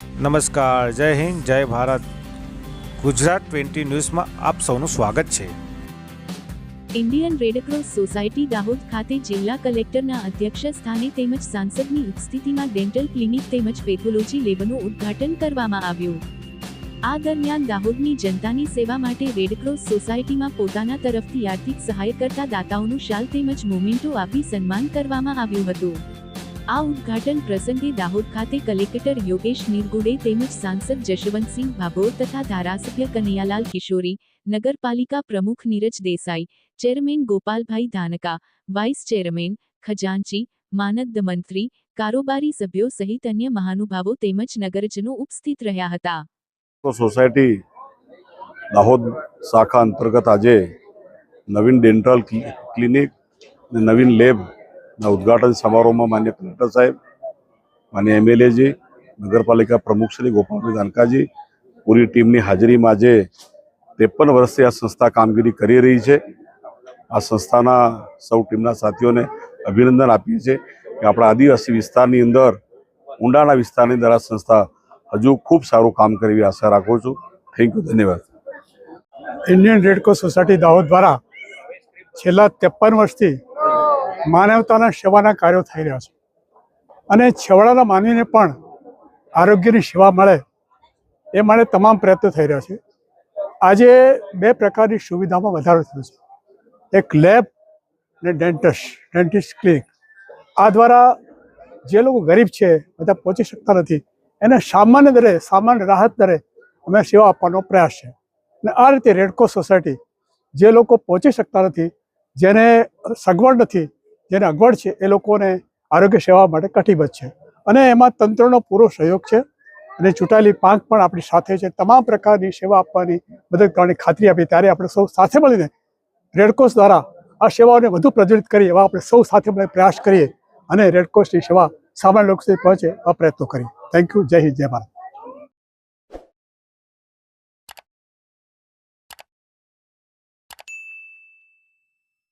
નમસ્કાર, જય હિન્દ, જય ભારત. ગુજરાત ટ્વેન્ટી ન્યૂઝમાં આપ સૌનું સ્વાગત છે. ઇન્ડિયન રેડક્રોસ સોસાયટી દાહોદ ખાતે જિલ્લા કલેક્ટરના અધ્યક્ષ સ્થાને તેમજ સાંસદની ઉપસ્થિતિમાં ડેન્ટલ ક્લિનિક તેમજ પેથોલોજી લેબનું ઉદ્ઘાટન કરવામાં આવ્યું. આ દરમિયાન દાહોદની જનતાની સેવા માટે રેડક્રોસ સોસાયટીમાં પોતાના તરફથી આર્થિક સહાય કરતા દાતાઓનું શાલ તેમજ મોમેન્ટો આપી સન્માન કરવામાં આવ્યું હતું. આ ઉદ્ઘાટન પ્રસંગે દાહોદ ખાતે કલેક્ટર યોગેશ નિરગુડે તેમજ સાંસદ જશવંતસિંહ ભાભોર તથા ધારાસભ્ય કનૈયાલાલ કિશોરી, નગરપાલિકા પ્રમુખ Neeraj Desai, chairman Gopalbhai Dhanka, vice chairman ખજાનચી, માનદ મંત્રી, કારોબારી સભ્યો સહિત અન્ય મહાનુભાવો તેમજ નગરજનો ઉપસ્થિત રહ્યા હતા. સોસાયટી દાહોદ શાખા અંતર્ગત આજે નવીન ડેન્ટલ ક્લિનિક નવીન લેબના ઉદ્ઘાટન સમારોહમાં માન્ય કલેક્ટર સાહેબ, માન્ય એમએલએજી, નગરપાલિકા પ્રમુખ શ્રી ગોપાલભાઈ દાનકાજી પૂરી ટીમની હાજરીમાં આજે ત્રેપન વર્ષથી આ સંસ્થા કામગીરી કરી રહી છે. આ સંસ્થાના સૌ ટીમના સાથીઓને અભિનંદન આપીએ છીએ કે આપણા આદિવાસી વિસ્તારની અંદર ઊંડાના વિસ્તારની અંદર આ સંસ્થા હજુ ખૂબ સારું કામ કરી આશા રાખું છું. થેન્ક યુ ધન્યવાદ. Indian red cross society Dahod દ્વારા છેલ્લા ત્રેપન વર્ષથી માનવતાના સેવાના કાર્યો થઈ રહ્યા છે. અને છેવાડાના માનવીને પણ આરોગ્યની સેવા મળે એ માટે તમામ પ્રયત્નો થઈ રહ્યા છે. આજે બે પ્રકારની સુવિધામાં વધારો થયો છે. એક લેબ અને ડેન્ટિસ્ટ ડેન્ટિસ્ટ ક્લિનિક. આ દ્વારા જે લોકો ગરીબ છે, બધા પહોંચી શકતા નથી. એને સામાન્ય દરે, સામાન્ય રાહત દરે અમે સેવા આપવાનો પ્રયાસ છે. અને આ રીતે રેડક્રોસ સોસાયટી જે લોકો પહોંચી શકતા નથી, જેને સગવડ નથી જેને અગવડ છે, એ લોકોને આરોગ્ય સેવા માટે કટિબદ્ધ છે. અને એમાં તંત્રનો પૂરો સહયોગ છે અને ચૂંટાયેલી પાંખ પણ આપણી સાથે છે. તમામ પ્રકારની સેવા આપવાની મદદ કરવાની ખાતરી આપી ત્યારે આપણે સૌ સાથે મળીને રેડક્રોસ દ્વારા આ સેવાઓને વધુ પ્રજ્વલિત કરીએ એવા આપણે સૌ સાથે મળીને પ્રયાસ કરીએ અને રેડક્રોસની સેવા સામાન્ય લોકો સુધી પહોંચે આ પ્રયત્નો કરીએ. થેન્ક યુ જય હિન્દ, જય ભારત.